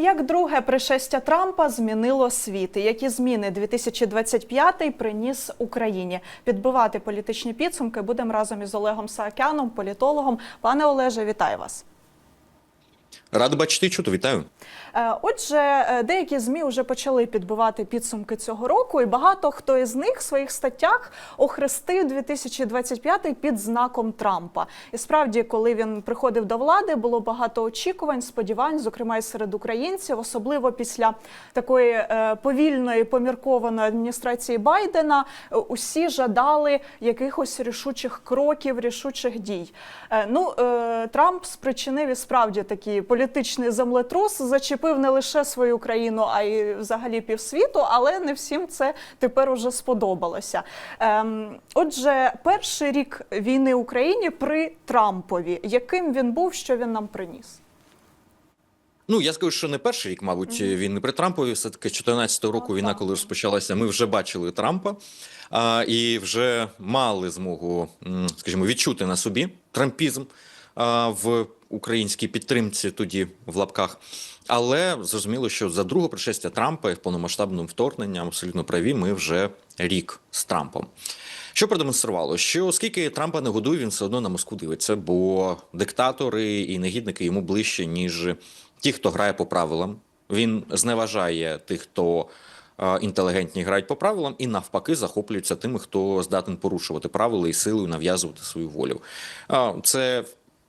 Як друге пришестя Трампа змінило світ? І Які зміни 2025 приніс Україні? Підбивати політичні підсумки будемо разом із Олегом Саакяном, політологом. Пане Олеже, вітаю вас. Радий бачити і чути. Вітаю. Е, Отже, е, деякі змі вже почали підбивати підсумки цього року, і багато хто із них в своїх статтях охрестив 2025 під знаком Трампа. І справді, коли він приходив до влади, було багато очікувань, сподівань, зокрема і серед українців, особливо після такої е, повільної поміркованої адміністрації Байдена. Усі жадали якихось рішучих кроків, рішучих дій. Ну Трамп спричинив і справді такий політичний землетрус, зачепив не лише свою країну, а й взагалі півсвіту, але не всім це тепер уже сподобалося. Ем, Отже, перший рік війни Україні при Трампові, яким він був, що він нам приніс? Ну я скажу, що не перший рік, мабуть, він не при Трампові. Все таки 14-го року війна, коли розпочалася, ми вже бачили Трампа а, і вже мали змогу, скажімо, відчути на собі трампізм а, в українській підтримці, тоді в лапках. Але зрозуміло, що за друге пришестя Трампа і повномасштабним вторгненням абсолютно праві. Ми вже рік з Трампом. Що продемонструвало? Що оскільки Трампа не годує, він все одно на Москву дивиться, бо диктатори і негідники йому ближче, ніж ті, хто грає по правилам. Він зневажає тих, хто е, інтелігентні грають по правилам, і навпаки захоплюється тими, хто здатен порушувати правила і силою нав'язувати свою волю. А, Це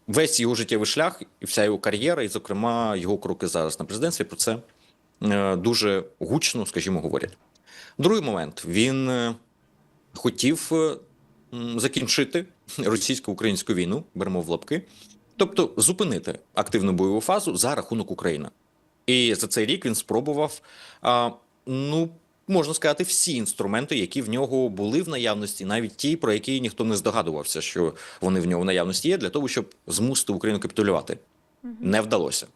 весь його життєвий шлях і вся його кар'єра, і, зокрема, його кроки зараз на президентстві. Про це е, дуже гучно, скажімо, говорять. Другий момент він е, хотів е, закінчити російсько-українську війну, беремо в лапки, тобто зупинити активну бойову фазу за рахунок України. І за цей рік він спробував, ну можна сказати, всі інструменти, які в нього були в наявності, навіть ті, про які ніхто не здогадувався, що вони в нього в наявності є, для того, щоб змусити Україну капітулювати. Не вдалося.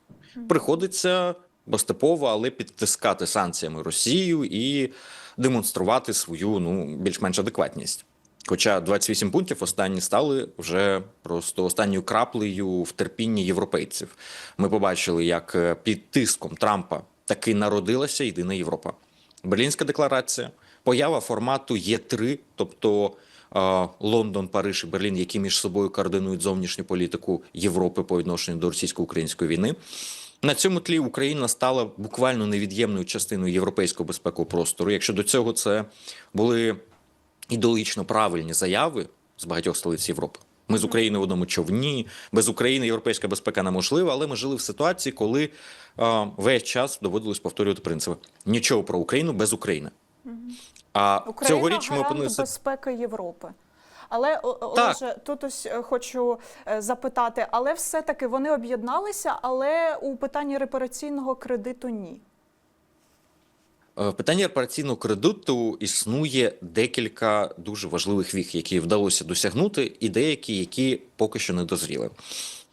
Приходиться поступово, але підтискати санкціями Росію і демонструвати свою ну більш-менш адекватність. Хоча 28 пунктів останні стали вже просто останньою краплею в терпінні європейців. Ми побачили, як е, під тиском Трампа таки народилася єдина Європа. Берлінська декларація, поява формату Є3, тобто е, Лондон, Париж і Берлін, які між собою координують зовнішню політику Європи по відношенню до російсько-української війни. На цьому тлі Україна стала буквально невід'ємною частиною європейського безпекового простору. Якщо до цього це були ідеологічно правильні заяви з багатьох столиць Європи. Ми з Україною в одному човні, без України європейська безпека неможлива, але ми жили в ситуації, коли е, весь час доводилось повторювати принципи: нічого про Україну без України. А Україна цьогоріч ми опинилися. безпеки Європи. Але. Олеже, тут ось е, хочу е, запитати, але все-таки вони об'єдналися, але у питанні репараційного кредиту ні. Е, В питанні репараційного кредиту існує декілька дуже важливих віх, які вдалося досягнути, і деякі, які поки що не дозріли.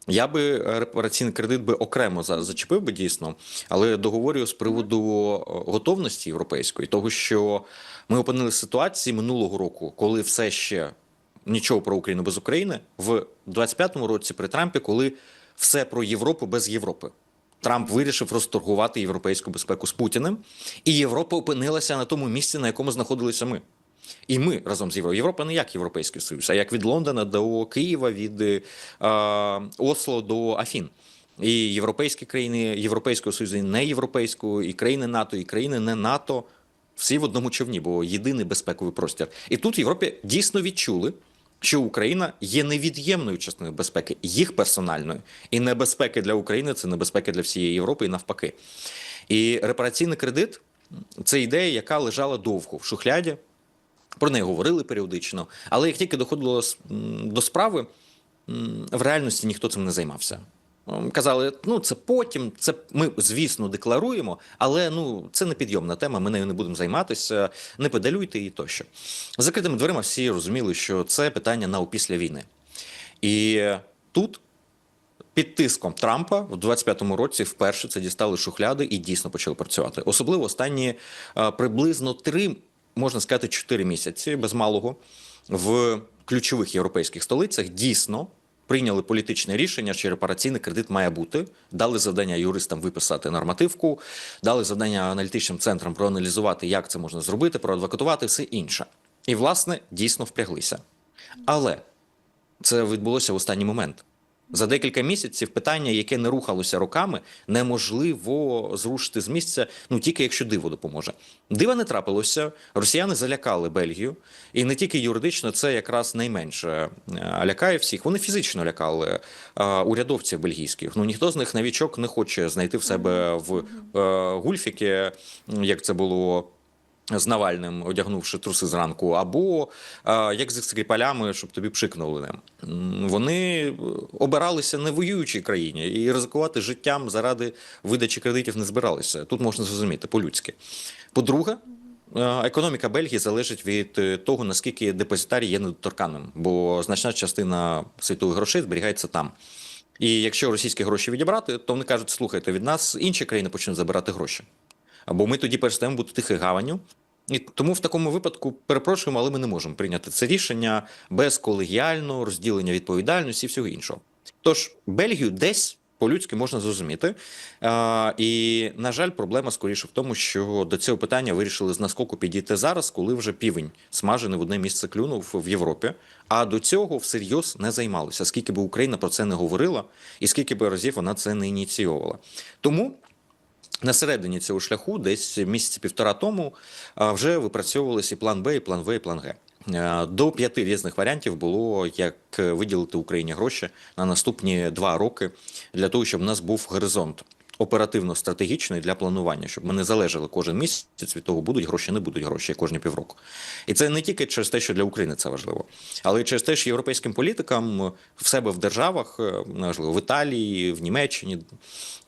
Я би е, репараційний кредит би окремо за- зачепив би дійсно, але договорюю з приводу е, готовності європейської, того що ми опинилися в ситуації минулого року, коли все ще нічого про Україну без України, в 25-му році при Трампі, коли все про Європу без Європи. Трамп вирішив розторгувати європейську безпеку з Путіним, і Європа опинилася на тому місці, на якому знаходилися ми. І ми разом з Європою. Європа не як Європейський Союз, а як від Лондона до Києва, від е, Осло до Афін. І європейські країни Європейського Союзу, і не європейського, і країни НАТО, і країни не НАТО. Всі в одному човні, бо єдиний безпековий простір. І тут в Європі дійсно відчули, що Україна є невід'ємною частиною безпеки, їх персональною. І небезпеки для України це небезпеки для всієї Європи і навпаки. І репараційний кредит це ідея, яка лежала довго в шухляді. Про неї говорили періодично, але як тільки доходило до справи, в реальності ніхто цим не займався. М, Казали, ну це потім, це ми, звісно, декларуємо, але ну це не підйомна тема. Ми нею не будемо займатися, не педалюйте її тощо. За закритими дверима всі розуміли, що це питання на опісля війни. І тут під тиском Трампа в 25-му році вперше це дістали шухляди і дійсно почали працювати. Особливо останні е, приблизно три, можна сказати, чотири місяці без малого в ключових європейських столицях дійсно прийняли політичне рішення, що репараційний кредит має бути. Дали завдання юристам виписати нормативку, дали завдання аналітичним центрам проаналізувати, як це можна зробити, проадвокатувати все інше. І, власне, дійсно впряглися. Але це відбулося в останній момент. За декілька місяців питання, яке не рухалося роками, неможливо зрушити з місця, ну тільки якщо диво допоможе. Дива не трапилося. Росіяни залякали Бельгію, і не тільки юридично, це якраз найменше е, лякає всіх. Вони фізично лякали е, урядовців бельгійських. Ну ніхто з них новічок не хоче знайти в себе в е, гульфіки, як це було з Навальним, одягнувши труси зранку, або як з скріпалями, щоб тобі пшикнули ним. Вони е, обиралися не воюючій країні і ризикувати життям заради видачі кредитів не збиралися. Тут можна зрозуміти по-людськи. По-друге, е, економіка Бельгії залежить від е, того, наскільки депозитарій є недоторканним, бо значна частина світових грошей зберігається там. І якщо російські гроші відібрати, то вони кажуть: слухайте, від нас інші країни почнуть забирати гроші. Або ми тоді перестаємо бути тихою гаванню. І тому в такому випадку перепрошуємо, але ми не можемо прийняти це рішення без колегіального розділення відповідальності і всього іншого. Тож Бельгію десь по-людськи можна зрозуміти. А, і, на жаль, проблема скоріше в тому, що до цього питання вирішили з наскоку підійти зараз, коли вже півень смажений в одне місце клюнув в Європі. А до цього всерйоз не займалися, скільки би Україна про це не говорила, і скільки би разів вона це не ініційовувала. Тому на середині цього шляху, десь місяці півтора тому, вже випрацьовувалися і план Б, і план В, і план Г. До п'яти різних варіантів було як виділити Україні гроші на наступні два роки для того, щоб у нас був горизонт оперативно-стратегічний для планування, щоб ми не залежали кожен місяць від того, будуть гроші, не будуть гроші кожні півроку. І це не тільки через те, що для України це важливо, але й через те, що європейським політикам в себе в державах, е, можливо, в Італії, в Німеччині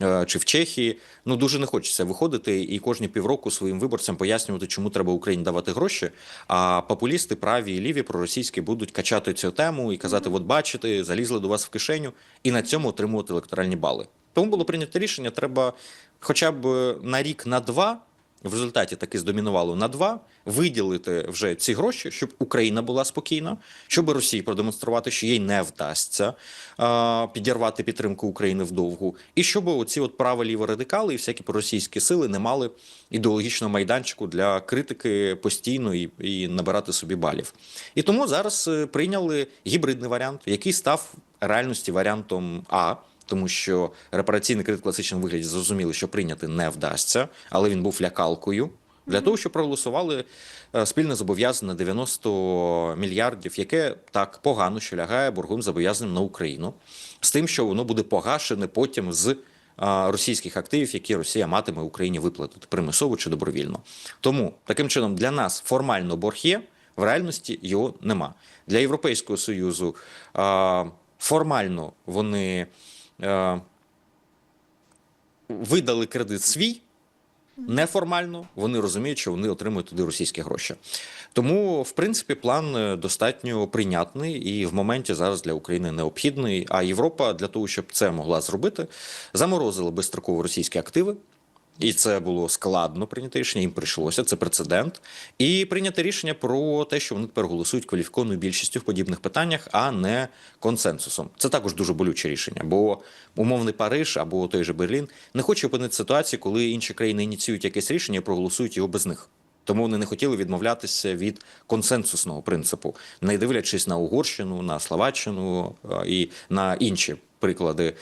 е, чи в Чехії, ну дуже не хочеться виходити і кожні півроку своїм виборцям пояснювати, чому треба Україні давати гроші. А популісти, праві і ліві, проросійські будуть качати цю тему і казати: от бачите, залізли до вас в кишеню, і на цьому отримувати електоральні бали. Тому було прийнято рішення, треба хоча б на рік на два. В результаті таки здомінувало на два виділити вже ці гроші, щоб Україна була спокійна, щоб Росії продемонструвати, що їй не вдасться а, підірвати підтримку України вдовгу, і щоб оці от право-ліво радикали і всякі проросійські сили не мали ідеологічного майданчику для критики постійно і, і набирати собі балів. І тому зараз е, прийняли гібридний варіант, який став реальності варіантом А. Тому що репараційний кредит в класичному вигляді зрозуміли, що прийняти не вдасться, але він був лякалкою для того, щоб проголосували е, спільне зобов'язання 90 мільярдів, яке так погано, що лягає борговим зобов'язанням на Україну, з тим, що воно буде погашене потім з російських активів, які Росія матиме Україні виплатити примусово чи добровільно. Тому таким чином для нас формально борг є, в реальності його нема. Для Європейського союзу формально вони. Е, видали кредит свій. Неформально вони розуміють, що вони отримують туди російські гроші. Тому, в принципі, план е, достатньо прийнятний і в моменті зараз для України необхідний. А Європа для того, щоб це могла зробити, заморозила безстроково російські активи. І це було складно прийняти рішення. Їм прийшлося це прецедент. І прийняти рішення про те, що вони тепер голосують кваліфікованою більшістю в подібних питаннях, а не консенсусом. Це також дуже болюче рішення, бо умовний Париж або той же Берлін не хоче опинити ситуацію, коли інші країни ініціюють якесь рішення і проголосують його без них. Тому вони не хотіли відмовлятися від консенсусного принципу, не дивлячись на Угорщину, на Словаччину і на інші приклади.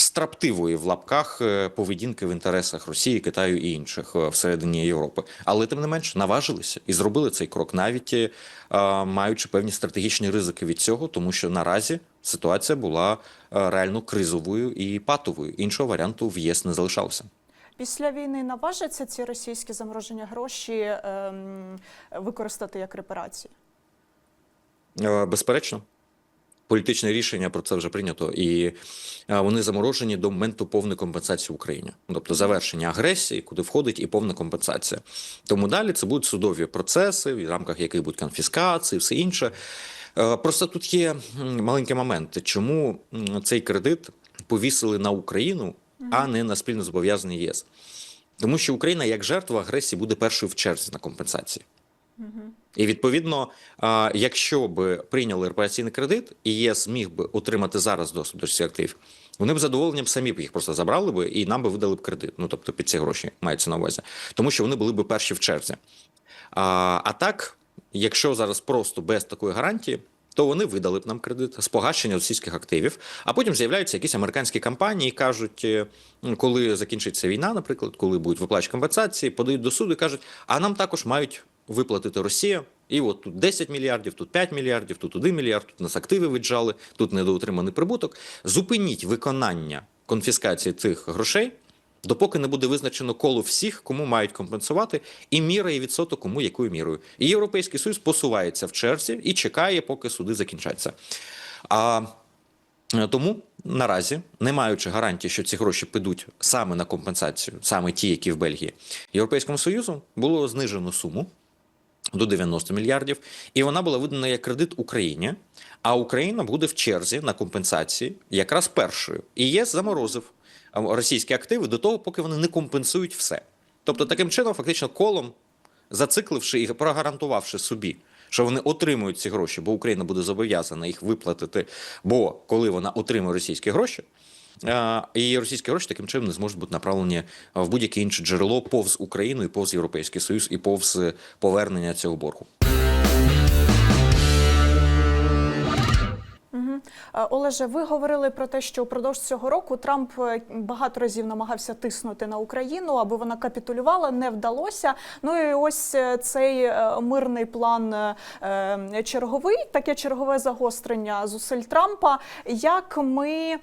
Страптивої в лапках е, поведінки в інтересах Росії, Китаю і інших е, всередині Європи, але тим не менш наважилися і зробили цей крок, навіть е, маючи певні стратегічні ризики від цього, тому що наразі ситуація була е, реально кризовою і патовою. Іншого варіанту в ЄС не залишалося. Після війни наважаться ці російські заморожені гроші ем, використати як репарації? Е, Безперечно. Політичне рішення про це вже прийнято, і е, вони заморожені до моменту повної компенсації в Україні, тобто завершення агресії, куди входить і повна компенсація. Тому далі це будуть судові процеси, в рамках яких будуть конфіскації, все інше. Е, Просто тут є маленький момент, чому цей кредит повісили на Україну, а не на спільно зобов'язаний ЄС. Тому що Україна як жертва агресії буде першою в черзі на компенсації. І відповідно, якщо б прийняли репараційний кредит, і ЄС міг би отримати зараз доступ до цих активів, вони б задоволенням самі б їх просто забрали би і нам би видали б кредит. Ну тобто під ці гроші мається на увазі, тому що вони були б перші в черзі. А, а так, якщо зараз просто без такої гарантії. То вони видали б нам кредит з погашення російських активів, а потім з'являються якісь американські компанії, кажуть, е, коли закінчиться війна, наприклад, коли будуть виплачувати компенсації, подають до суду і кажуть, а нам також мають виплатити Росія. І от тут 10 мільярдів, тут 5 мільярдів, тут 1 мільярд, тут нас активи віджали, тут недоотриманий прибуток. Зупиніть виконання конфіскації цих грошей, допоки не буде визначено коло всіх, кому мають компенсувати, і міра і відсоток, кому якою мірою. І Європейський Союз посувається в черзі і чекає, поки суди закінчаться. А Е, Тому наразі, не маючи гарантії, що ці гроші підуть саме на компенсацію, саме ті, які в Бельгії, Європейському Союзу було знижено суму до 90 мільярдів, і вона була видана як кредит Україні. А Україна буде в черзі на компенсації якраз першою. І ЄС заморозив російські активи до того, поки вони не компенсують все. Тобто, таким чином, фактично, колом зацикливши і прогарантувавши собі, що вони отримують ці гроші, бо Україна буде зобов'язана їх виплатити. Бо коли вона отримує російські гроші, і російські гроші таким чином не зможуть бути направлені в будь-яке інше джерело повз Україну і повз Європейський Союз і повз повернення цього боргу. Олеже, ви говорили про те, що упродовж цього року Трамп е, багато разів намагався тиснути на Україну, аби вона капітулювала, не вдалося. Ну і ось е, цей е, мирний план е, е, черговий, таке чергове загострення зусиль Трампа. Як ми,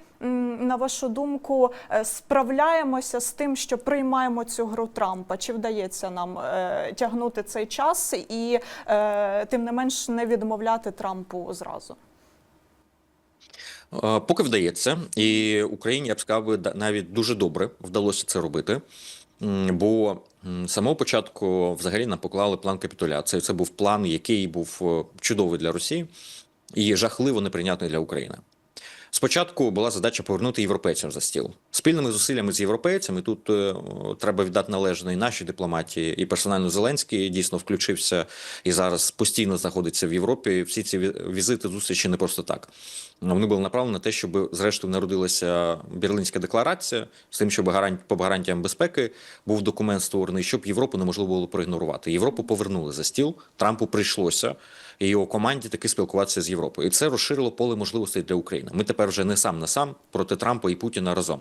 на вашу думку, е, справляємося з тим, що приймаємо цю гру Трампа? Чи вдається нам е, тягнути цей час і е, тим не менш не відмовляти Трампу зразу? Е, Поки вдається, і Україні я б сказав, навіть дуже добре вдалося це робити. Бо з самого початку взагалі нам поклали план капітуляції. Це був план, який був е, чудовий для Росії і жахливо неприйнятний для України. Спочатку була задача повернути європейцям за стіл спільними зусиллями з європейцями. Тут е, треба віддати належне і нашій дипломатії, і персонально Зеленський дійсно включився і зараз постійно знаходиться в Європі. Всі ці ві- візити зустрічі не просто так. Вони були направлені на те, щоб зрештою народилася Берлінська декларація з тим, щоб гарант по гарантіям безпеки був документ створений, щоб Європу неможливо було проігнорувати. Європу повернули за стіл. Трампу прийшлося і його команді таки спілкуватися з Європою. І це розширило поле можливостей для України. Ми тепер вже не сам на сам проти Трампа і Путіна разом.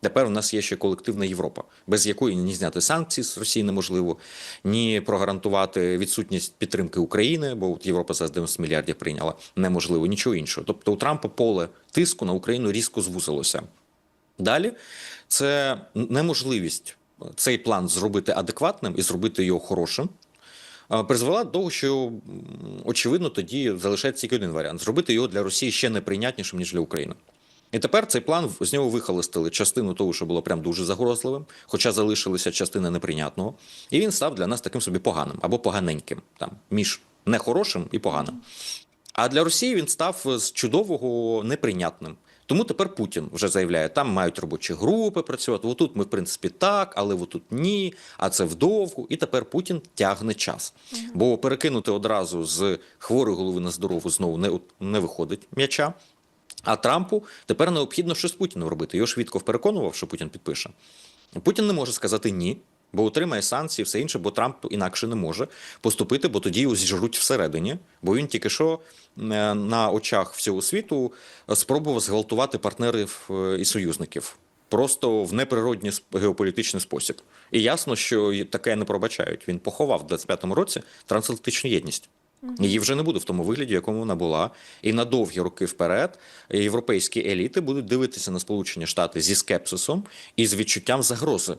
Тепер у нас є ще колективна Європа, без якої ні зняти санкції з Росії неможливо, ні прогарантувати відсутність підтримки України, бо от Європа зараз 90 мільярдів прийняла неможливо, нічого іншого. Тобто у Трампа поле тиску на Україну різко звузилося. Далі це неможливість цей план зробити адекватним і зробити його хорошим. Призвела до того, що очевидно тоді залишається тільки один варіант: зробити його для Росії ще неприйнятнішим ніж для України. І тепер цей план з нього вихолостили частину того, що було прям дуже загрозливим, хоча залишилася частина неприйнятного, і він став для нас таким собі поганим або поганеньким, там між нехорошим і поганим. А для Росії він став з чудового неприйнятним. Тому тепер Путін вже заявляє, там мають робочі групи працювати. Отут ми, в принципі, так, але отут ні, а це вдовгу. І тепер Путін тягне час. Бо перекинути одразу з хворої голови на здорову знову не, не виходить м'яча. А Трампу тепер необхідно щось з Путіним робити. Його Швидков переконував, що Путін підпише. Путін не може сказати ні, бо отримає санкції, все інше, бо Трамп інакше не може поступити, бо тоді його зіжруть всередині. Бо він тільки що е, на очах всього світу е, спробував зґвалтувати партнерів е, і союзників. Просто в неприродній геополітичний спосіб. І ясно, що таке не пробачають. Він поховав в 25-му році трансатлантичну єдність. Її вже не буде в тому вигляді, в якому вона була. І на довгі роки вперед європейські еліти будуть дивитися на Сполучені Штати зі скепсисом і з відчуттям загрози,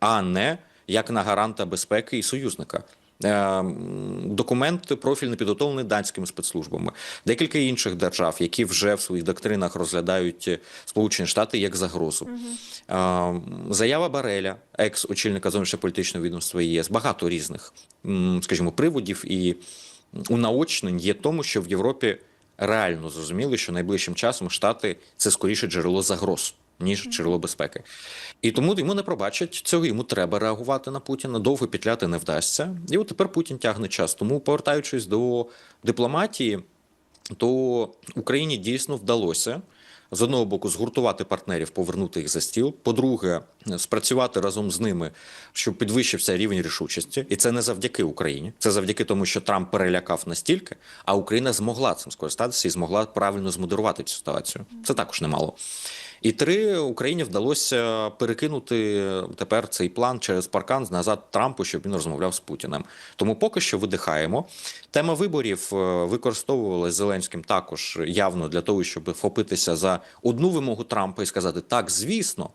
а не як на гаранта безпеки і союзника. Е, Документ профільно підготовлений данськими спецслужбами, декілька інших держав, які вже в своїх доктринах розглядають е, Сполучені Штати як загрозу. М, Заява Бареля, екс-очільника зовнішньополітичного відомства ЄС, багато різних, скажімо, приводів і унаочнень є тому, що в Європі реально зрозуміли, що найближчим часом Штати це скоріше джерело загроз, ніж джерело безпеки. І тому йому не пробачать цього. Йому треба реагувати на Путіна. Довго петляти не вдасться. І от тепер Путін тягне час. Тому, повертаючись до дипломатії, то Україні дійсно вдалося з одного боку згуртувати партнерів, повернути їх за стіл. По-друге, спрацювати разом з ними, щоб підвищився рівень рішучості, і це не завдяки Україні. Це завдяки тому, що Трамп перелякав настільки, а Україна змогла цим скористатися і змогла правильно змодерувати цю ситуацію. Це також немало. І три Україні вдалося перекинути тепер цей план через паркан назад Трампу, щоб він розмовляв з Путіним. Тому поки що видихаємо. Тема виборів е, Зеленським також явно для того, щоб вхопитися за одну вимогу Трампа і сказати так, звісно.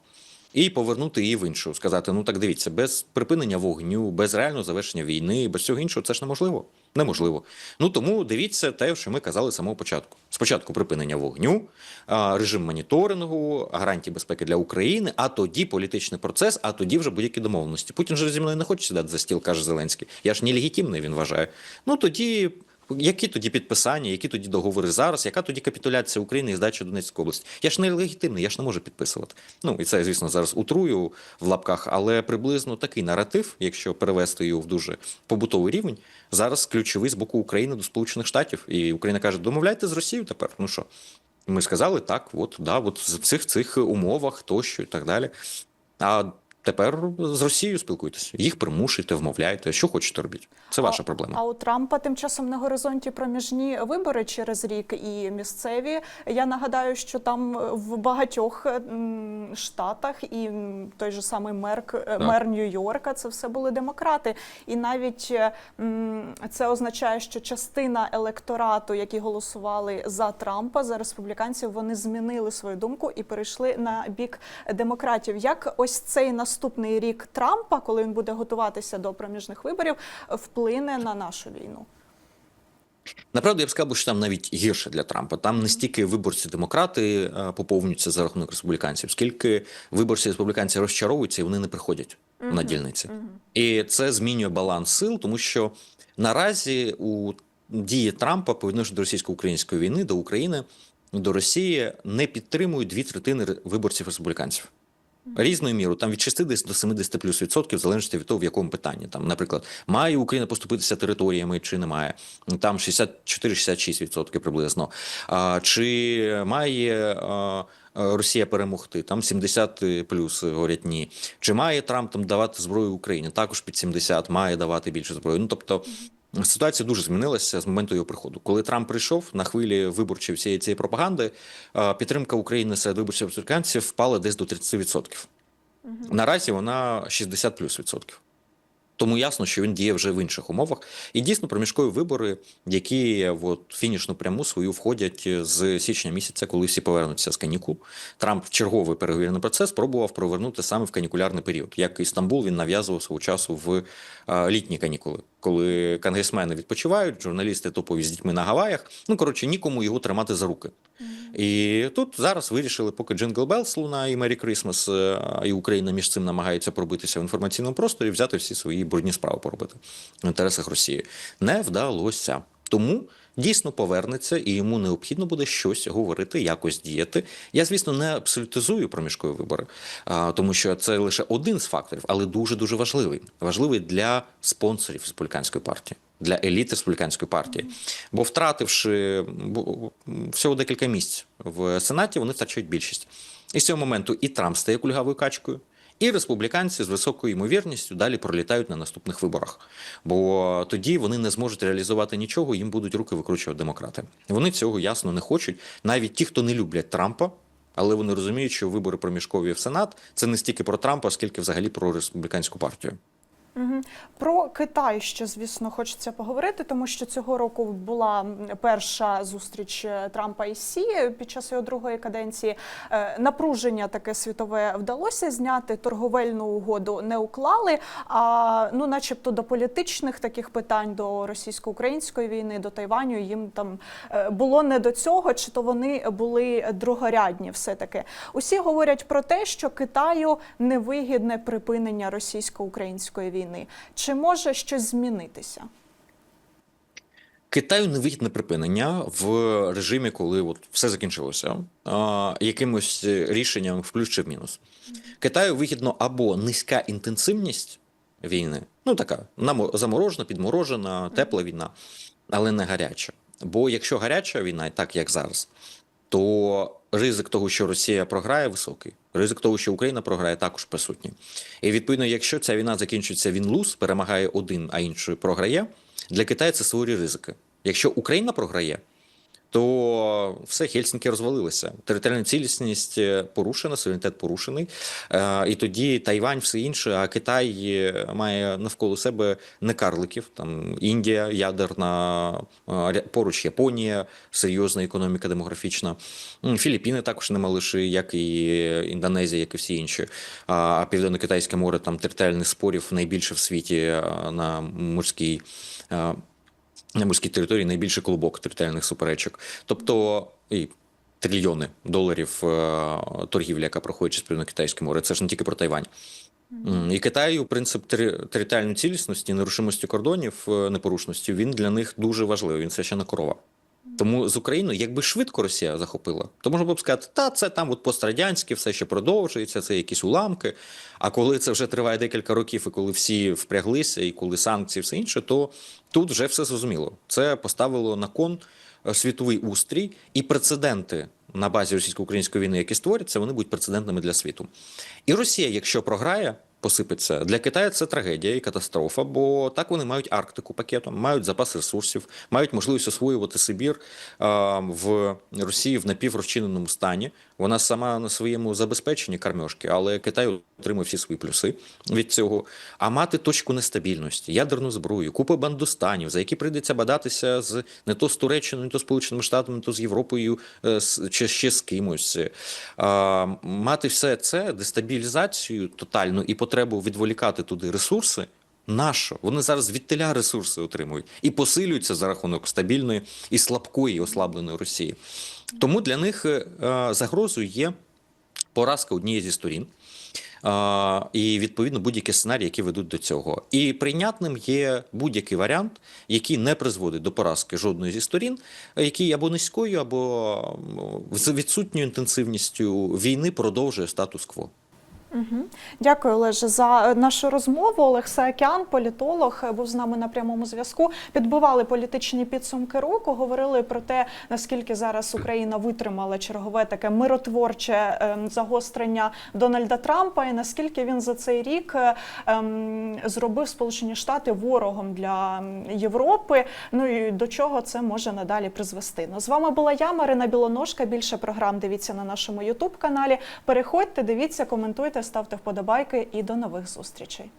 І повернути її в іншу, сказати: ну так дивіться, без припинення вогню, без реального завершення війни, без всього іншого, це ж неможливо. Неможливо. Ну тому дивіться те, що ми казали з самого початку. Спочатку припинення вогню, режим моніторингу, гарантії безпеки для України, а тоді політичний процес, а тоді вже будь-які домовленості. Путін же зі мною не хоче сідати за стіл, каже Зеленський. Я ж нелегітимний, він вважає. Ну тоді. Які тоді підписання, які тоді договори зараз, яка тоді капітуляція України і здача Донецької області? Я ж не легітимний, я ж не можу підписувати. Ну і це, звісно, зараз утрую в лапках, але приблизно такий наратив, якщо перевести його в дуже побутовий рівень, зараз ключовий з боку України до Сполучених Штатів. І Україна каже: домовляйте з Росією тепер. Ну що? Ми сказали так, от да, от в цих цих умовах тощо і так далі. А тепер з Росією спілкуйтесь, їх примушуйте, вмовляйте, що хочете робіть. Це ваша а, проблема. А у Трампа тим часом на горизонті проміжні вибори через рік і місцеві. Я нагадаю, що там в багатьох штатах і той же самий мер, к- мер Нью-Йорка це все були демократи. І навіть е, це означає, що частина електорату, які голосували за Трампа, за республіканців, вони змінили свою думку і перейшли на бік демократів. Як ось цей наступний рік Трампа, коли він буде готуватися до проміжних виборів, вплине на нашу війну? Направду я б сказав, що там навіть гірше для Трампа. Там не стільки виборці демократи е, поповнюються за рахунок республіканців, скільки виборці республіканці розчаровуються і вони не приходять на дільниці. І це змінює баланс сил, тому що наразі у дії Трампа по відношенню до російсько-української війни, до України, до Росії не підтримують дві третини виборців республіканців. Різною мірою, там від 60 до 70 плюс відсотків, в залежності від того, в якому питанні. Там, наприклад, має Україна поступитися територіями чи не має. Там 64-66 відсотків приблизно. А, чи має а, Росія перемогти? Там 70 плюс говорять ні. Чи має Трамп там давати зброю Україні? Також під 70 має давати більше зброї. Ну тобто. Ситуація дуже змінилася з моменту його приходу. Коли Трамп прийшов на хвилі виборчої всієї цієї пропаганди, е, підтримка України серед виборчих республіканців впала десь до 30%. Наразі вона 60 плюс відсотків. Тому ясно, що він діє вже в інших умовах. І дійсно проміжкові вибори, які от, фінішну пряму свою входять з січня місяця, коли всі повернуться з канікул. Трамп в черговий переговірний процес спробував провернути саме в канікулярний період. Як і Стамбул він нав'язував свого часу в літні канікули, коли конгресмени відпочивають, журналісти топові з дітьми на Гаваях. Ну коротше, нікому його тримати за руки. І тут зараз вирішили, поки Джингл Белс лунає і Мері Крисмас, і Україна між цим намагається пробитися в інформаційному просторі, взяти всі свої брудні справи поробити в інтересах Росії. Не вдалося. Тому дійсно повернеться, і йому необхідно буде щось говорити, якось діяти. Я, звісно, не абсолютизую проміжкові вибори, тому що це лише один з факторів, але дуже дуже важливий. Важливий для спонсорів республіканської партії. Для еліт республіканської партії, бо втративши всього декілька місць в сенаті, вони втрачають більшість. І з цього моменту і Трамп стає кульгавою качкою, і республіканці з високою ймовірністю далі пролітають на наступних виборах. Бо тоді вони не зможуть реалізувати нічого, їм будуть руки викручувати демократи. Вони цього ясно не хочуть. Навіть ті, хто не люблять Трампа. Але вони розуміють, що вибори проміжкові в Сенат це не стільки про Трампа, скільки взагалі про республіканську партію. Про Китай ще, звісно, хочеться поговорити, тому що цього року була перша зустріч е, Трампа і Сі під час його другої каденції. Е, Напруження таке світове вдалося зняти. Торговельну угоду не уклали. А ну, начебто, до політичних таких питань, до російсько-української війни, до Тайваню їм там е, було не до цього, чи то вони були другорядні. Все таки усі говорять про те, що Китаю невигідне припинення російсько-української війни. Чи може щось змінитися? Китаю не вихід на припинення в режимі, коли от все закінчилося, а, якимось рішенням в плюс чи в мінус. Китаю вигідно або низька інтенсивність війни, ну така заморожена, підморожена, тепла війна, але не гаряча. Бо якщо гаряча війна, так як зараз, то ризик того, що Росія програє, високий. Ризик того, що Україна програє, також присутній. І відповідно, якщо ця війна закінчується він луз, перемагає один, а інший програє, для Китаю це суворі ризики. Якщо Україна програє, то все Хельсінки розвалилося. Територіальна цілісність е, порушена, суверенітет порушений. Е, І тоді Тайвань, все інше. А Китай е, має навколо себе не карликів. Там Індія, ядерна, поруч Японія, серйозна економіка демографічна. Філіппіни також нема лише, як і Індонезія, як і всі інші. А Південно-Китайське море там територіальних спорів найбільше в світі на морській. На морській території найбільший клубок територіальних суперечок. Тобто і трильйони доларів е, торгівля, яка проходить через Південно-Китайське море. Це ж не тільки про Тайвань. І Китаю принцип територіальної цілісності, нерушимості кордонів, е, непорушності, він для них дуже важливий. Він все ще на корова. Тому з Україною, якби швидко Росія захопила, то можна було б сказати, та це там от пострадянське, все ще продовжується, це якісь уламки. А коли це вже триває декілька років, і коли всі впряглися, і коли санкції, все інше, то тут вже все зрозуміло. Це поставило на кон е, світовий устрій і прецеденти на базі російсько-української війни, які створяться, вони будуть прецедентними для світу. І Росія, якщо програє, посипеться для Китаю це трагедія і катастрофа, бо так вони мають Арктику пакетом, мають запас ресурсів, мають можливість освоювати Сибір в Росії в напіврозчиненому стані. Вона сама на своєму забезпеченні кармьошки, але Китай отримує всі свої плюси від цього. А мати точку нестабільності, ядерну зброю, купу бандустанів, за які прийдеться бадатися з не то з Туреччиною, не то з Сполученими Штатами, не то з Європою, е, чи ще з кимось. Мати все це дестабілізацію тотальну і потребу відволікати туди ресурси. Нащо? Вони зараз від теля ресурси отримують і посилюються за рахунок стабільної і слабкої, ослабленої Росії. Тому для них е, загрозою є поразка однієї зі сторін. А, і відповідно будь-які сценарії, які ведуть до цього. І прийнятним є будь-який варіант, який не призводить до поразки жодної зі сторін, який або низькою, або з відсутньою інтенсивністю війни продовжує статус-кво. Дякую, Олеже, за е, нашу розмову. Олег Саакян, політолог, е, був з нами на прямому зв'язку. Підбивали політичні підсумки року. Говорили про те, наскільки зараз Україна витримала чергове таке миротворче е, загострення Дональда Трампа, і наскільки він за цей рік е, ем, зробив Сполучені Штати ворогом для Європи. Ну і до чого це може надалі призвести. Ну, з вами була я, Марина Білоножка. Більше програм дивіться на нашому Ютуб каналі. Переходьте, дивіться, коментуйте, ставте вподобайки і до нових зустрічей.